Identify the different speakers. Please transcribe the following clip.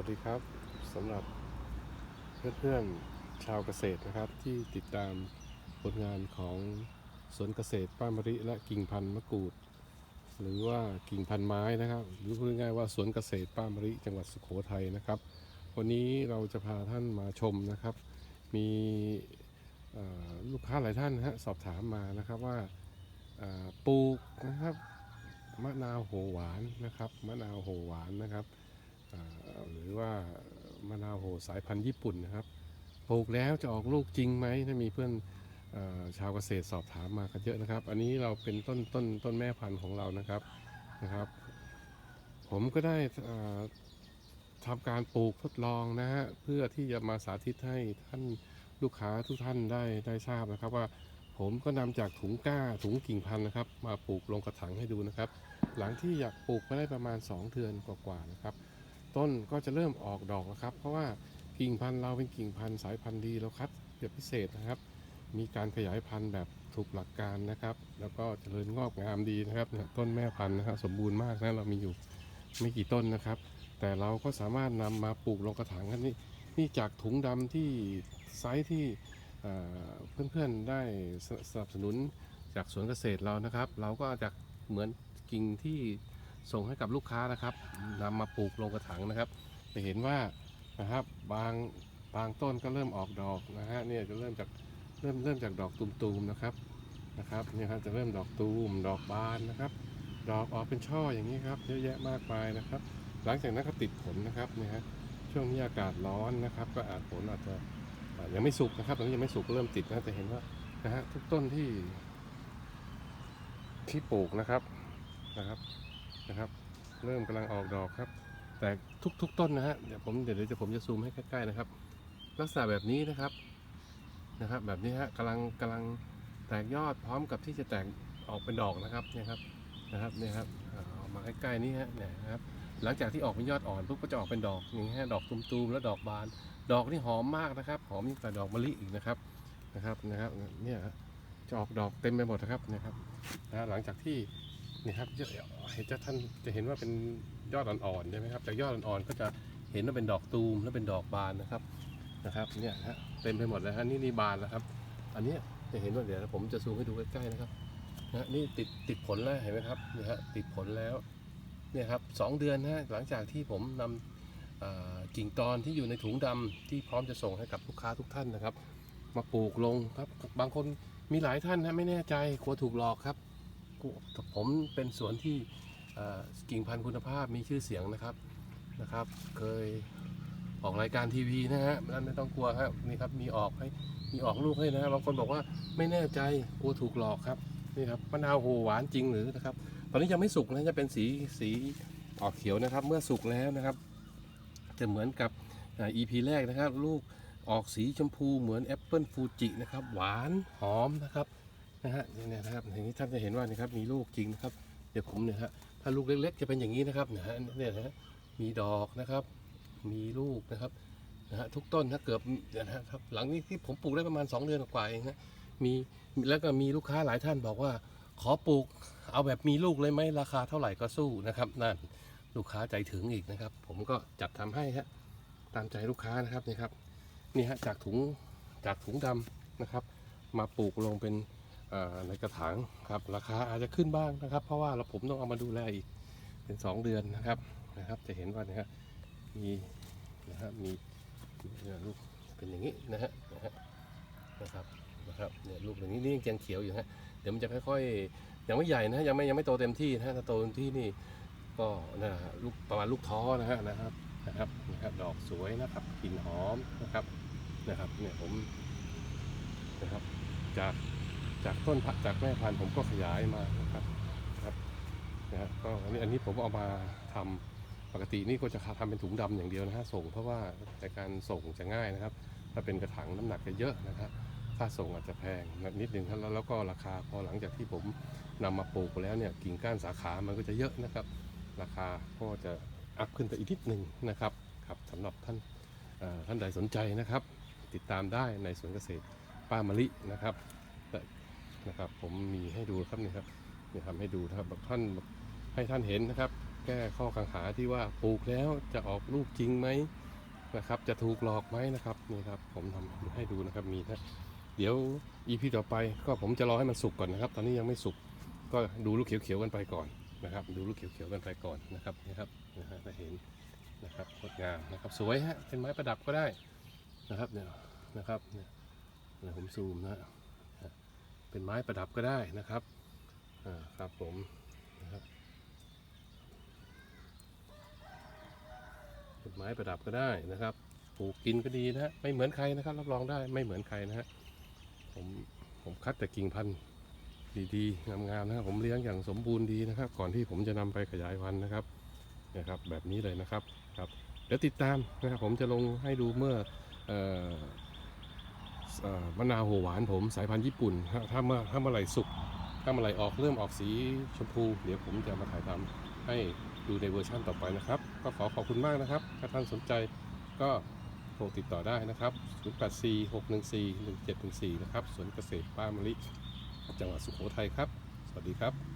Speaker 1: วัสดีครับสำหรับเพื่อนๆชาวเกษตรนะครับ ที่ติดตามผลงานของสวนเกษตรป้ามริและกิ่งพันธุ์มะกรูด หรือว่ากิ่งพันธุ์ไม้นะครับ หรือพูดง่ายๆว่าสวนเกษตรป้ามริจังหวัดสุโขทัยนะครับ วันนี้เราจะพาท่านมาชมนะครับ มีลูกค้าหลายท่านนะฮะสอบถามมานะครับว่าปลูกนะครับมะนาวโหหวานนะครับมะนาวโหหวานนะครับ หรือว่ามะนาวโหสายพันธุ์ญี่ปุ่นนะครับ ปลูกแล้วจะออกลูกจริงไหมถ้ามีเพื่อนอชาวเกษตรสอบถามมากันเยอะนะครับ อันนี้เราเป็นต้นต้นต้นแม่พันธุ์ของเรานะครับนะครับ ผมก็ได้ทำการปลูกทดลองนะฮะเพื่อที่จะมาสาธิตให้ท่านลูกค้าทุกท่านได้ได้ทราบนะครับว่าผมก็นำจากถุงก้าถุงกิ่งพันธุ์นะครับ มาปลูกลงกระถางให้ดูนะครับ หลังที่อยากปลูกมาได้ประมาณ 2 เดือนกว่าๆนะครับ ต้นก็จะเริ่มออกดอกแล้วครับ เพราะว่ากิ่งพันธุ์เราเป็นกิ่งพันธุ์สายพันธุ์ดีเราคัดแบบพิเศษนะครับ มีการขยายพันธุ์แบบถูกหลักการนะครับ แล้วก็เจริญงอกงามดีนะครับเนี่ยต้นแม่พันธุ์นะครับสมบูรณ์มากนะเรามีอยู่ไม่กี่ต้นนะครับ แต่เราก็สามารถนำมาปลูกลงกระถางกันนี่นี่จากถุงดำที่ไซส์ที่เพื่อนๆได้สนับสนุนจากสวนเกษตรเรานะครับ เราก็จากเหมือนกิ่งที่ ส่งให้กับลูกค้านะครับนำมาปลูกลงกระถางนะครับ จะเห็นว่านะครับบางบางต้นก็เริ่มออกดอกนะฮะเนี่ยจะเริ่มจากเริ่มเริ่มจากดอกตูมๆนะครับนะครับเนี่ยครับจะเริ่มดอกตูมดอกบานนะครับ ดอกออกเป็นช่ออย่างนี้ครับเยอะแยะมากมายนะครับ หลังจากนั้นก็ติดผลนะครับเนี่ยฮะช่วงนี้อากาศร้อนนะครับ ก็อาจผลอาจจะยังไม่สุกนะครับตอนนี้ยังไม่สุกก็เริ่มติดนะแต่เห็นว่านะฮะทุกต้นที่ที่ปลูกนะครับนะครับ นะครับ เริ่มกำลังออกดอกครับ แต่ทุก ๆ ต้นนะฮะเดี๋ยวผมเดี๋ยวเดี๋ยวผมจะซูมให้ใกล้ๆนะครับ ลักษณะแบบนี้นะครับนะครับ แบบนี้ฮะกำลังกำลังแตกยอดพร้อมกับที่จะแตกออกเป็นดอกนะครับเนี่ยครับนะครับเนี่ยครับอ่าเอามาใกล้ๆนี้ฮะเนี่ยครับ หลังจากที่ออกเป็นยอดอ่อนปุ๊บก็จะออกเป็นดอกอย่างนี้ฮะดอกตูมๆแล้วดอกบาน ดอกนี่หอมมากนะครับ หอมยิ่งกว่าดอกมะลิอีกนะครับนะครับนะครับเนี่ยจะออกดอกเต็มไปหมดนะครับเนะครับนะหลังจากที่ นี่ครับเห็นจะท่านจะเห็นว่าเป็นยอดอ่อนๆใช่ไหมครับจากยอดอ่อนๆก็จะเห็นว่าเป็นดอกตูมแล้วเป็นดอกบานนะครับนะครับเนี่ยฮะเต็มไปหมดแล้วฮะนี่นี่บานแล้วครับ อันนี้จะเห็นว่าเดี๋ยวผมจะซูมให้ดูใกล้ๆนะครับนะฮะนี่ติดติดผลแล้วเห็นไหมครับนี่ฮะติดผลแล้วเนี่ยครับสองเดือนฮะหลังจากที่ผมนำอ่ากิ่งตอนที่อยู่ในถุงดำที่พร้อมจะส่งให้กับลูกค้าทุกท่านนะครับ มาปลูกลงครับบางคนมีหลายท่านนะไม่แน่ใจกลัวถูกหลอกครับ ผมเป็นสวนที่กิ่งพันธุ์คุณภาพมีชื่อเสียงนะครับนะครับ เคยออกรายการทีวีนะฮะนั่นไม่ต้องกลัวครับนี่ครับมีออกให้มีออกลูกให้นะฮะบางคนบอกว่าไม่แน่ใจกลัวถูกหลอกครับนี่ครับมะนาวโหหวานจริงหรือนะครับ ตอนนี้ยังไม่สุกนะจะเป็นสีสีออกเขียวนะครับ เมื่อสุกแล้วนะครับ จะเหมือนกับอ่า EP แรกนะครับ ลูกออกสีชมพูเหมือนแอปเปิลฟูจินะครับ หวานหอมนะครับ นะฮะนี่นะครับอย่างนี้ท่านจะเห็นว่านี่ครับมีลูกจริงนะครับ เดี๋ยวผมเนี่ยฮะถ้าลูกเล็ก ๆ จะเป็นอย่างนี้นะครับนะฮะเนี่ยนะฮะมีดอกนะครับ มีลูกนะครับนะฮะทุกต้นถ้าเกือบนี่ยนะครับหลังนี้ที่ผมปลูกได้ประมาณ 2 เดือนกว่าเองนะมีแล้วก็มีลูกค้าหลายท่านบอกว่า ขอปลูกเอาแบบมีลูกเลยไหมราคาเท่าไหร่ก็สู้นะครับนั่นลูกค้าใจถึงอีกนะครับ ผมก็จัดทำให้ฮะตามใจลูกค้านะครับนี่ครับนี่ฮะจากถุงจากถุงดำนะครับ มาปลูกลงเป็น ในกระถางครับราคาอาจจะขึ้นบ้างนะครับ เพราะว่าเราผมต้องเอามาดูแลอีกเป็น 2 เดือนนะครับนะครับ จะเห็นว่านะฮะมีนะฮะมีเนี่ยลูกเป็นอย่างนี้นะฮะนะฮะนะครับนะครับเนี่ยลูกอย่างนี้นี่ยังเขียวอยู่ฮะเดี๋ยวมันจะค่อยๆยังไม่ใหญ่นะยังไม่ยังไม่โตเต็มที่นะฮะถ้าโตเต็มที่นี่ก็นะฮะลูกประมาณลูกท้อนะฮะนะครับนะครับนะครับดอกสวยนะครับกลิ่นหอมนะครับนะครับเนี่ยผมนะครับจาก จากต้นจากแม่พันธุ์ผมก็ขยายมานะครับครับนะครับก็อันนี้อันนี้ผมเอามาทำปกตินี่ก็จะทำเป็นถุงดำอย่างเดียวนะฮะส่งเพราะว่าในการส่งจะง่ายนะครับ ถ้าเป็นกระถางน้ำหนักจะเยอะนะครับค่าส่งอาจจะแพงนิดนึงครับแล้วแล้วก็ราคาพอหลังจากที่ผมนำมาปลูกแล้วเนี่ยกิ่งก้านสาขามันก็จะเยอะนะครับ ราคาก็จะอัพขึ้นไปอีกนิดหนึ่งนะครับครับสำหรับท่านท่านใดสนใจนะครับ ติดตามได้ในสวนเกษตรป้ามะลินะครับ นะครับ ผมมีให้ดูครับนี่ครับนี่ทำให้ดูนะครับท่านให้ท่านเห็นนะครับ แก้ข้อกังขาที่ว่าปลูกแล้วจะออกลูกจริงไหมนะครับ จะถูกหลอกไหมนะครับนี่ครับ ผมทำให้ดูนะครับมีนะเดี๋ยวอีพีต่อไปก็ผมจะรอให้มันสุกก่อนนะครับ ตอนนี้ยังไม่สุกก็ดูลูกเขียวๆกันไปก่อนนะครับ ดูลูกเขียวๆกันไปก่อนนะครับนะครับนะฮะจะเห็นนะครับงดงามนะครับสวยฮะเป็นไม้ประดับก็ได้นะครับเนี่ยนะครับเนี่ยผมซูมนะฮะ เป็นไม้ประดับก็ได้นะครับอ่าครับผมนะครับเป็นไม้ประดับก็ได้นะครับปลูกกินก็ดีนะฮะไม่เหมือนใครนะครับ รับรองได้ไม่เหมือนใครนะฮะผมผมคัดแต่กิ่งพันธุ์ดีๆงามๆนะครับผมเลี้ยงอย่างสมบูรณ์ดีนะครับ ก่อนที่ผมจะนำไปขยายพันธุ์นะครับนะครับ แบบนี้เลยนะครับครับเดี๋ยวติดตามนะครับผมจะลงให้ดูเมื่อเอ่อเอ่อ มะนาวหัวหวานผมสายพันธุ์ญี่ปุ่น ถ้าเมื่อถ้าเมื่อไหร่สุกถ้าเมื่อไหร่ออกเริ่มออกสีชมพู เดี๋ยวผมจะมาถ่ายทำให้ดูในเวอร์ชั่นต่อไปนะครับ ก็ขอขอบคุณมากนะครับ ถ้าท่านสนใจก็โทรติดต่อได้นะครับ 0846141714 นะครับ สวนเกษตรป้ามะลิ จังหวัดสุโขทัยครับ สวัสดีครับ